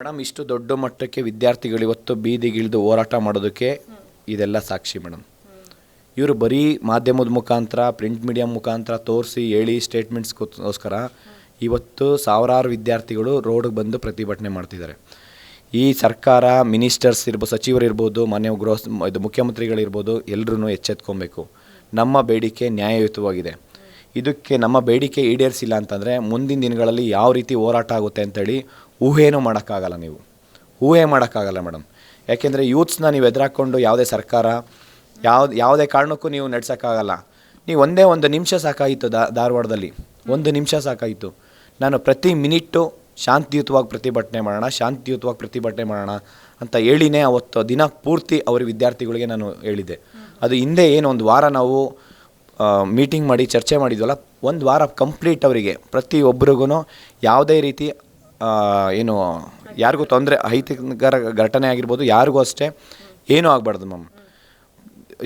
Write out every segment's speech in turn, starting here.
Madam ಇಷ್ಟು ದೊಡ್ಡ ಮಟ್ಟಕ್ಕೆ ವಿದ್ಯಾರ್ಥಿಗಳು ಇವತ್ತು ಬೀದಿಗಿಳಿದು ಹೋರಾಟ ಮಾಡೋದಕ್ಕೆ ಇದೆಲ್ಲ ಸಾಕ್ಷಿ ಮೇಡಮ್ ಇವರು ಬರೀ ಮಾಧ್ಯಮದ ಮುಖಾಂತರ, ಪ್ರಿಂಟ್ ಮೀಡಿಯಾ ಮುಖಾಂತರ ತೋರಿಸಿ ಹೇಳಿ ಸ್ಟೇಟ್ಮೆಂಟ್ಸ್ಗೋಸ್ಕರ ಇವತ್ತು ಸಾವಿರಾರು ವಿದ್ಯಾರ್ಥಿಗಳು ರೋಡ್ಗೆ ಬಂದು ಪ್ರತಿಭಟನೆ ಮಾಡ್ತಿದ್ದಾರೆ. ಈ ಸರ್ಕಾರ ಮಿನಿಸ್ಟರ್ಸ್ ಇರ್ಬೋದು ಸಚಿವರು ಇರ್ಬೋದು, ಮಾನ್ಯ ಗೃಹ ಇದು ಮುಖ್ಯಮಂತ್ರಿಗಳಿರ್ಬೋದು ಎಲ್ಲರೂ ಎಚ್ಚೆತ್ಕೊಬೇಕು. ನಮ್ಮ ಬೇಡಿಕೆ ನ್ಯಾಯಯುತವಾಗಿದೆ. ಇದಕ್ಕೆ ನಮ್ಮ ಬೇಡಿಕೆ ಈಡೇರಿಸಿಲ್ಲ ಅಂತಂದರೆ ಮುಂದಿನ ದಿನಗಳಲ್ಲಿ ಯಾವ ರೀತಿ ಹೋರಾಟ ಆಗುತ್ತೆ ಅಂತೇಳಿ ಊಹೆನೂ ಮಾಡೋಕ್ಕಾಗಲ್ಲ ನೀವು. ಊಹೆ ಮಾಡೋಕ್ಕಾಗಲ್ಲ ಮೇಡಮ್. ಯಾಕೆಂದರೆ ಯೂತ್ಸ್ನ ನೀವು ಎದುರಾಕೊಂಡು ಯಾವುದೇ ಸರ್ಕಾರ, ಯಾವ್ದು, ಯಾವುದೇ ಕಾರಣಕ್ಕೂ ನೀವು ನಡೆಸೋಕ್ಕಾಗಲ್ಲ. ನೀವು ಒಂದೇ ಒಂದು ನಿಮಿಷ ಸಾಕಾಯಿತು ಧಾರವಾಡದಲ್ಲಿ. ಒಂದು ನಿಮಿಷ ಸಾಕಾಯಿತು ನಾನು ಪ್ರತಿ ಮಿನಿಟ್ಟು ಶಾಂತಿಯುತವಾಗಿ ಪ್ರತಿಭಟನೆ ಮಾಡೋಣ, ಶಾಂತಿಯುತವಾಗಿ ಪ್ರತಿಭಟನೆ ಮಾಡೋಣ ಅಂತ ಹೇಳಿನೇ ಅವತ್ತು ದಿನ ಪೂರ್ತಿ ಅವ್ರ ವಿದ್ಯಾರ್ಥಿಗಳಿಗೆ ನಾನು ಹೇಳಿದ್ದೆ. ಅದು ಹಿಂದೆ ಏನು ಒಂದು ವಾರ ನಾವು ಮೀಟಿಂಗ್ ಮಾಡಿ ಚರ್ಚೆ ಮಾಡಿದ್ವಲ್ಲ, ಒಂದು ವಾರ ಕಂಪ್ಲೀಟ್ ಅವರಿಗೆ ಪ್ರತಿಯೊಬ್ಬರಿಗೂ ಯಾವುದೇ ರೀತಿ ಏನು ಯಾರಿಗೂ ತೊಂದರೆ ಅಹಿತಕರ ಘಟನೆ ಆಗಿರ್ಬೋದು ಯಾರಿಗೂ ಅಷ್ಟೇ ಏನೂ ಆಗಬಾರ್ದು ಮ್ಯಾಮ್.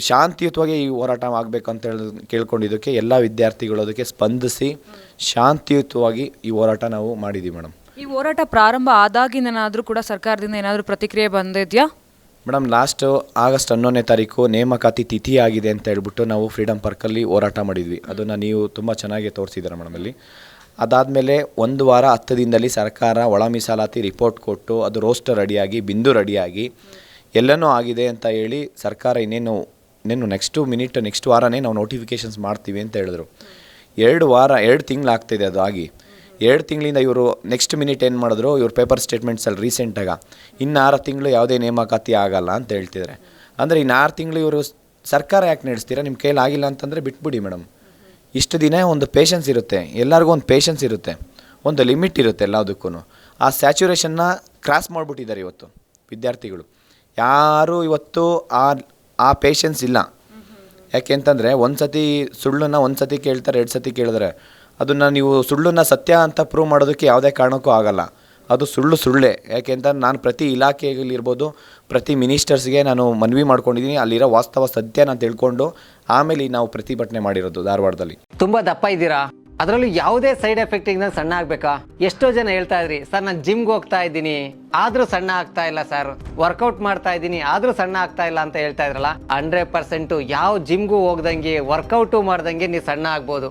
ಶಾಂತಿಯುತವಾಗಿ ಈ ಹೋರಾಟ ಆಗಬೇಕಂತ ಹೇಳಿ ಕೇಳ್ಕೊಂಡಿದ್ದಕ್ಕೆ ಎಲ್ಲ ವಿದ್ಯಾರ್ಥಿಗಳು ಅದಕ್ಕೆ ಸ್ಪಂದಿಸಿ ಶಾಂತಿಯುತವಾಗಿ ಈ ಹೋರಾಟ ನಾವು ಮಾಡಿದ್ದೀವಿ ಮೇಡಮ್. ಈ ಹೋರಾಟ ಪ್ರಾರಂಭ ಆದಾಗಿಂದನಾದರೂ ಕೂಡ ಸರ್ಕಾರದಿಂದ ಏನಾದರೂ ಪ್ರತಿಕ್ರಿಯೆ ಬಂದಿದೆಯಾ? ಮೇಡಮ್ ಲಾಸ್ಟು ಆಗಸ್ಟ್ ಹನ್ನೊಂದನೇ ತಾರೀಕು ನೇಮಕಾತಿ ತಿಥಿ ಆಗಿದೆ ಅಂತ ಹೇಳ್ಬಿಟ್ಟು ನಾವು ಫ್ರೀಡಮ್ ಪಾರ್ಕಲ್ಲಿ ಹೋರಾಟ ಮಾಡಿದ್ವಿ. ಅದನ್ನು ನೀವು ತುಂಬ ಚೆನ್ನಾಗಿ ತೋರಿಸಿದ್ದೀರ ಮೇಡಮ್ ಅಲ್ಲಿ. ಅದಾದಮೇಲೆ ಒಂದು ವಾರ ಹತ್ತು ದಿನದಲ್ಲಿ ಸರ್ಕಾರ ಒಳ ಮೀಸಲಾತಿ ರಿಪೋರ್ಟ್ ಕೊಟ್ಟು ಅದು ರೋಸ್ಟರ್ ರೆಡಿಯಾಗಿ ಬಿಂದು ರೆಡಿಯಾಗಿ ಎಲ್ಲನೂ ಆಗಿದೆ ಅಂತ ಹೇಳಿ ಸರ್ಕಾರ ಇನ್ನೇನು ಇನ್ನೇನು ನೆಕ್ಸ್ಟು ಮಿನಿಟ್ ನೆಕ್ಸ್ಟ್ ವಾರನೇ ನಾವು ನೋಟಿಫಿಕೇಷನ್ಸ್ ಮಾಡ್ತೀವಿ ಅಂತ ಹೇಳಿದ್ರು. ಎರಡು ವಾರ, ಎರಡು ತಿಂಗಳಾಗ್ತಿದೆ ಅದು ಆಗಿ. ಎರಡು ತಿಂಗಳಿಂದ ಇವರು ನೆಕ್ಸ್ಟ್ ಮಿನಿಟ್ ಏನು ಮಾಡಿದ್ರು, ಇವ್ರ ಪೇಪರ್ ಸ್ಟೇಟ್ಮೆಂಟ್ಸಲ್ಲಿ ರೀಸೆಂಟಾಗ ಇನ್ನು ಆರು ತಿಂಗಳು ಯಾವುದೇ ನೇಮಕಾತಿ ಆಗಲ್ಲ ಅಂತ ಹೇಳ್ತಿದ್ದಾರೆ ಅಂದರೆ ಇನ್ನು ಆರು ತಿಂಗಳು ಇವರು ಸರ್ಕಾರ ಯಾಕೆ ನಡೆಸ್ತೀರಾ? ನಿಮ್ಮ ಕೈಯಲ್ಲಿ ಆಗಿಲ್ಲ ಅಂತಂದರೆ ಬಿಟ್ಬಿಡಿ ಮೇಡಮ್. ಇಷ್ಟು ದಿನ ಒಂದು ಪೇಷನ್ಸ್ ಇರುತ್ತೆ. ಎಲ್ಲರಿಗೂ ಒಂದು ಪೇಷನ್ಸ್ ಇರುತ್ತೆ. ಒಂದು ಲಿಮಿಟ್ ಇರುತ್ತೆ ಎಲ್ಲದಕ್ಕೂ ಆ ಸ್ಯಾಚುರೇಷನ್ನ ಕ್ರಾಸ್ ಮಾಡಿಬಿಟ್ಟಿದ್ದಾರೆ ಇವತ್ತು ವಿದ್ಯಾರ್ಥಿಗಳು. ಯಾರೂ ಇವತ್ತು ಆ ಆ ಪೇಷನ್ಸ್ ಇಲ್ಲ. ಯಾಕೆ ಅಂತಂದರೆ ಒಂದು ಸತಿ ಸುಳ್ಳನ್ನು ಒಂದು ಸತಿ ಕೇಳ್ತಾರೆ ಎರಡು ಸತಿ ಕೇಳಿದ್ರೆ. ಅದನ್ನು ನೀವು ಸುಳ್ಳನ್ನು ಸತ್ಯ ಅಂತ ಪ್ರೂವ್ ಮಾಡೋದಕ್ಕೆ ಯಾವುದೇ ಕಾರಣಕ್ಕೂ ಆಗಲ್ಲ. ಅದು ಸುಳ್ಳು ಸುಳ್ಳೇ. ಯಾಕೆ ಅಂತ ನಾನು ಪ್ರತಿ ಇಲಾಖೆಗಳಿರ್ಬೋದು ಪ್ರತಿ ಮಿನಿಸ್ಟರ್ಸ್ಗೆ ನಾನು ಮನವಿ ಮಾಡ್ಕೊಂಡಿದ್ದೀನಿ. ಅಲ್ಲಿರೋ ವಾಸ್ತವ ಸತ್ಯ ನಾನು ತಿಳ್ಕೊಂಡು ಆಮೇಲೆ ನಾವು ಪ್ರತಿಭಟನೆ ಮಾಡಿರೋದು ಧಾರವಾಡದಲ್ಲಿ. ತುಂಬಾ ದಪ್ಪ ಇದ್ದೀರಾ? ಅದರಲ್ಲೂ ಯಾವುದೇ ಸೈಡ್ ಎಫೆಕ್ಟ್ ಇಂದ ಸಣ್ಣ ಆಗ್ಬೇಕಾ? ಎಷ್ಟೋ ಜನ ಹೇಳ್ತಾ ಇದ್ರಿ, ಸರ್, ನಾನು ಜಿಮ್ಗೆ ಹೋಗ್ತಾ ಇದ್ದೀನಿ. ಆದ್ರೂ ಸಣ್ಣ ಆಗ್ತಾ ಇಲ್ಲ, ಸರ್. ವರ್ಕೌಟ್ ಮಾಡ್ತಾ ಇದ್ದೀನಿ. ಆದ್ರೂ ಸಣ್ಣ ಆಗ್ತಾ ಇಲ್ಲ, ಅಂತ ಹೇಳ್ತಾ ಇದ್ರಲ್ಲ? ಹಂಡ್ರೆಡ್ ಪರ್ಸೆಂಟ್ ಯಾವ ಜಿಮ್ಗೂ ಹೋಗ್ದಂಗೆ, ವರ್ಕೌಟು ಮಾಡ್ದಂಗೆ ನೀವು ಸಣ್ಣ ಆಗ್ಬೋದು.